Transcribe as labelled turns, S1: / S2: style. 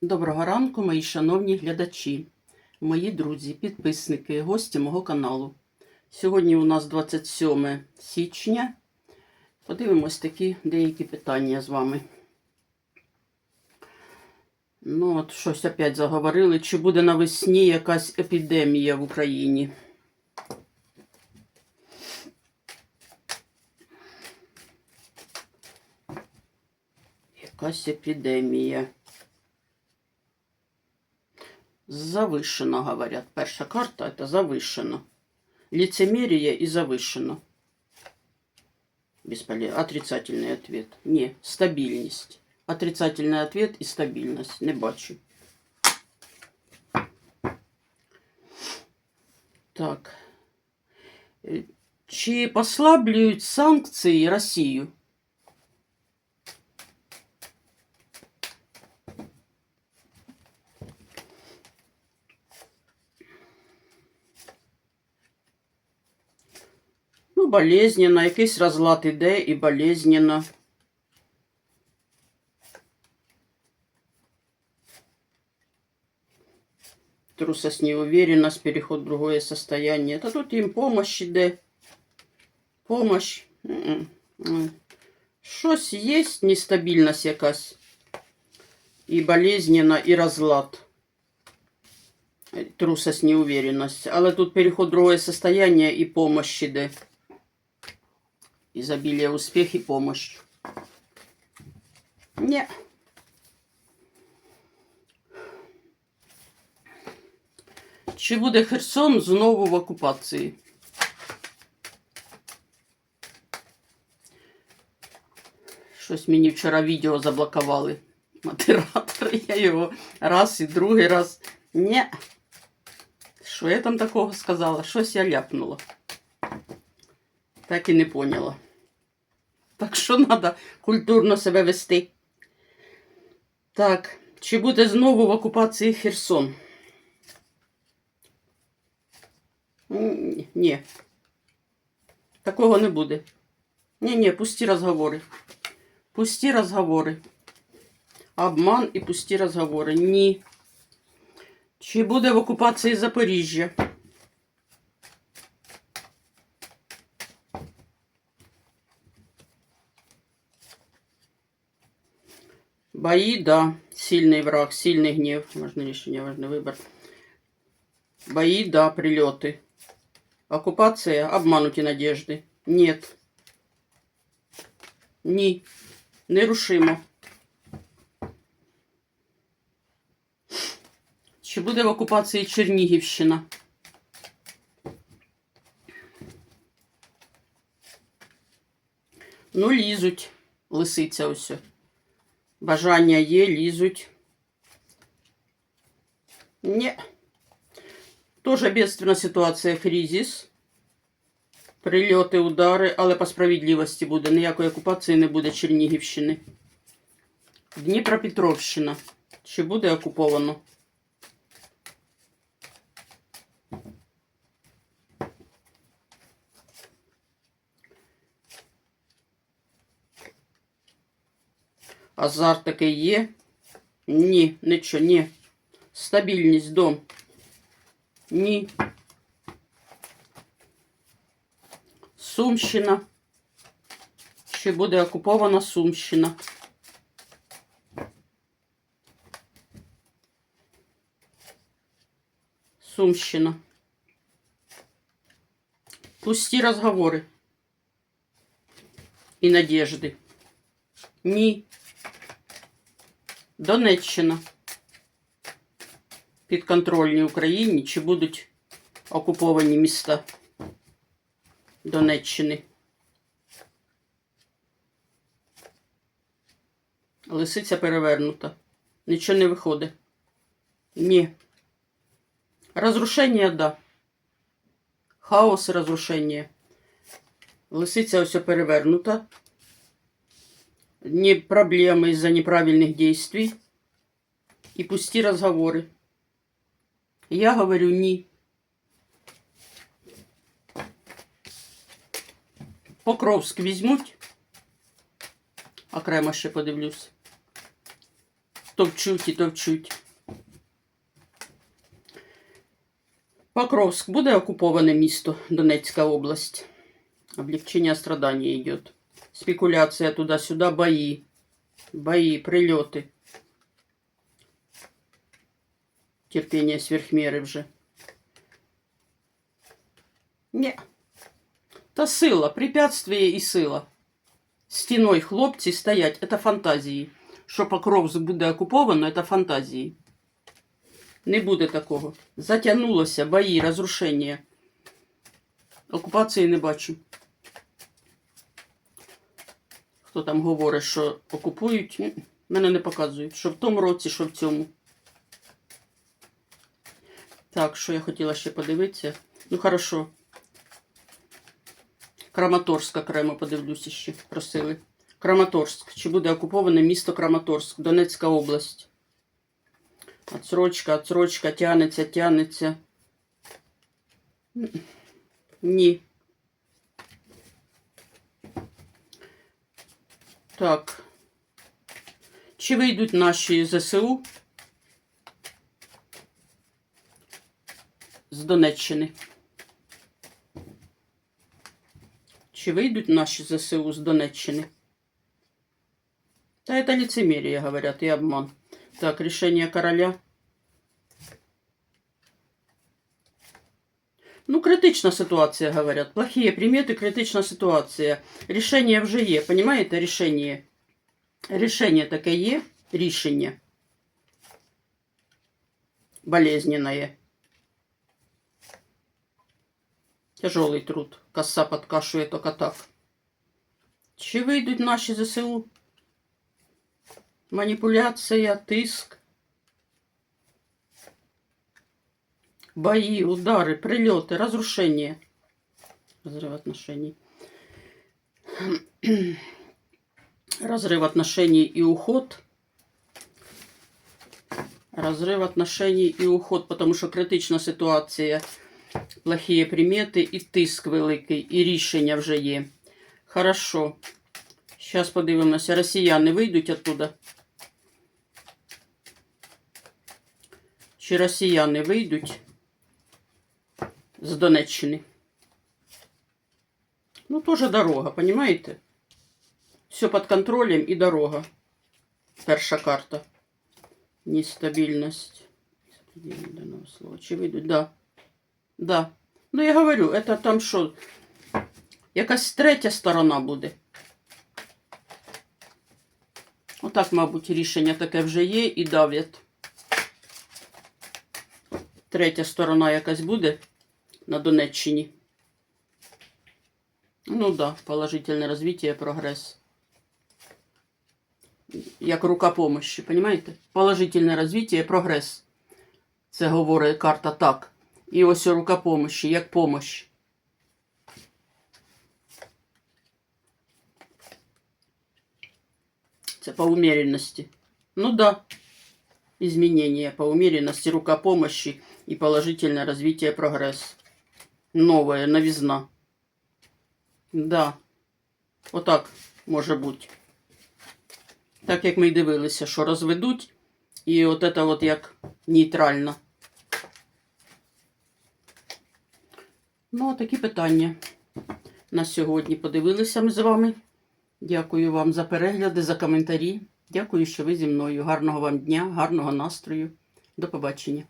S1: Доброго ранку, мої шановні глядачі, мої друзі, підписники, гості мого каналу. Сьогодні у нас 27 січня. Подивимось такі деякі питання з вами. Ну, от щось опять заговорили. Чи буде навесні якась епідемія в Україні? Якась епідемія. Завышено, говорят. Перша карта это завышено. Лицемерие и завышено. Бесполезно. Отрицательный ответ. Не, стабильность. Отрицательный ответ и стабильность. Не бачу. Так. Е, Чи послаблюють санкції Росію? Ну, болезненно, якийсь розлад іде і болезненно. Трусость, неуверенность, переход в другое состояние. Это тут їм помощь іде. Помощь. М-м. М. Щось є, нестабільність якась. І болезненно, і розлад. Трусость, неуверенность. Але тут переход в другое состояние и помощь іде. Изобилие, успех и помощь. Не. Чи буде Херсон знову в окупації? Щось мені вчора відео заблокували. Модератори. Я його раз і другий раз. Ні. Що я там такого сказала? Щось я ляпнула. Так і не поняла. Так що треба культурно себе вести. Так, чи буде знову в окупації Херсон? Ні. Такого не буде. Ні, ні, пусті розговори. Пусті розговори. Обман і пусті розговори. Ні. Чи буде в окупації Запоріжжя? Бои, да. Сильный враг, сильный гнев. Важное решение, важный выбор. Бои, да, прилеты. Оккупация, обмануті надежды. Нет. Ні. Нерушимо. Чи буде в окупації Чернігівщина? Ну, лізуть. Лисиця ось. Бажання є, лізуть. Не. Тоже бедственна ситуація, кризис. Прильоти, удари, але по справедливості буде. Ніякої окупації не буде Чернігівщини. Дніпропетровщина. Чи буде окуповано? Азарт такий є. Ні, нічого, ні. Стабільність дом. Ні. Сумщина. Чи буде окупована Сумщина? Сумщина. Пусті розговори. І надежди. Ні. Донеччина. Підконтрольні Україні чи будуть окуповані міста Донеччини? Лисиця перевернута. Нічого не виходить. Ні. Разрушення, да. Хаос розрушення. Лисиця ось перевернута Не проблемы из-за неправильных действий и пусти разговоры. Я говорю ні. Покровськ візьмуть. Окремо ще подивлюсь. товчуть і товчуть. Покровськ буде окуповане місто, Донецька область. Облегчение страдания идет. Спекуляция туда-сюда, бои. Бои, прильоти. Терпение сверхмеры вже. Ні. Та сила, препятствие і сила. Стіною хлопці стоять. Это фантазії. Що Покровськ буде окуповано, это фантазії. Не буде такого. Затягнулося, бої, розрушення. Окупації не бачу. Хто там говорить, що окупують, мене не показують. Що в тому році, що в цьому. Так, що я хотіла ще подивитися. Ну, хорошо. Краматорськ окремо подивлюся ще. Просили. Краматорськ. Чи буде окуповане місто Краматорськ, Донецька область? Отсрочка, отсрочка, тянеться, тянеться. Ні. Так. Чи вийдуть наші ЗСУ з Донеччини? Чи вийдуть наші ЗСУ з Донеччини? Та это лицемерие, говорят, и обман. Так, решение короля. критична ситуація, говорят. Плохие примети, критична ситуація. Рішення вже є, понимаєте? Рішення. Рішення таке є. Рішення. Болезненное. Тяжелый труд. Коса подкашує только так. Чи вийдуть наші ЗСУ? Манипуляция, тиск. Бои, удары, прилеты, разрушение. Разрыв отношений. Разрыв отношений и уход. Разрыв отношений и уход, потому що критична ситуація, плохие примети і тиск великий, і рішення вже є. Хорошо. Зараз подивимося, росіяни вийдуть оттуда. Чи росіяни вийдуть З Донеччини? Ну, тоже дорога, понимаете? Все под контролем и дорога. Перша карта. Чи вийдуть? Да. Да. Ну, я говорю, это там що? Якась третя сторона буде. Отак, мабуть, рішення таке вже є і давлять. Третя сторона якась буде на Донеччині. Ну да, положительне розвиття, прогрес. Як рука помощі, понимаєте? Положительне розвиття, прогрес. Це говорить карта так. І ось рука помощі, як помощь. Це по умеренности. Ну да. Изменения по умеренности, рука помощи и положительное развитие, прогресс. Новая новизна. Да. Отак може бути. Так як ми й дивилися, що розведуть, і от це от як нейтрально. Ну, такі питання на сьогодні подивилися ми з вами. Дякую вам за перегляди, за коментарі. Дякую, що ви зі мною. Гарного вам дня, гарного настрою. До побачення.